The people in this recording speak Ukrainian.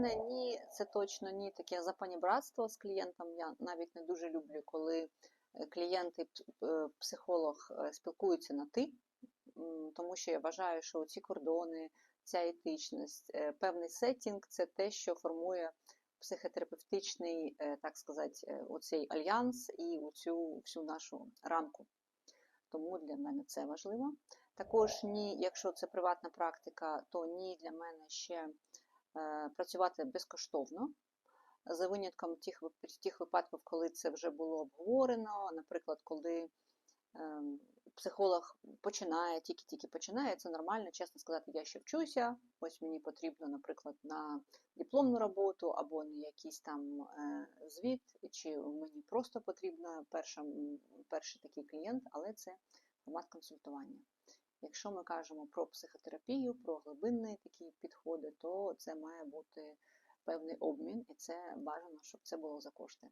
мене ні, це точно ні таке запанібратство з клієнтом. Я навіть не дуже люблю, коли е, клієнт і е, психолог е, спілкуються на ти, тому що я вважаю, що ці кордони, ця етичність, певний сеттінг це те, що формує психотерапевтичний, так сказати, оцей альянс і цю всю нашу рамку. Тому для мене це важливо. Також ні, якщо це приватна практика, то ні для мене ще працювати безкоштовно. За винятком тих, тих випадків, коли це вже було обговорено, наприклад, коли ем, психолог починає, тільки-тільки починає, це нормально, чесно сказати, я ще вчуся, ось мені потрібно, наприклад, на дипломну роботу або на якийсь там е, звіт, чи мені просто потрібно перший такий клієнт, але це формат консультування. Якщо ми кажемо про психотерапію, про глибинні такі підходи, то це має бути певний обмін, і це бажано, щоб це було за кошти.